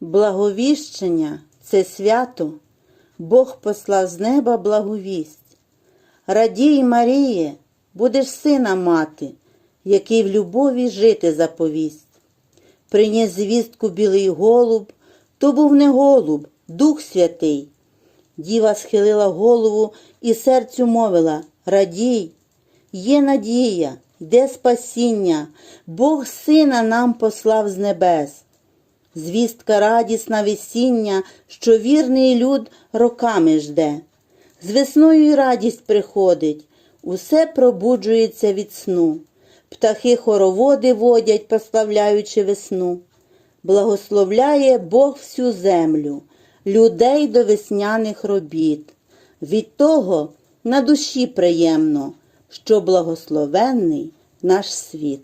Благовіщення це свято, Бог послав з неба благовість. Радій, Маріє, будеш сина мати, який в любові жити заповість. Приніс звістку білий голуб, то був не голуб, Дух Святий. Діва схилила голову і серцю мовила Радій, є надія, йде спасіння, Бог сина нам послав з небес. Звістка радісна весіння, що вірний люд роками жде. З весною й радість приходить, усе пробуджується від сну. Птахи хороводи водять, прославляючи весну. Благословляє Бог всю землю, людей до весняних робіт. Від того на душі приємно, що благословенний наш світ.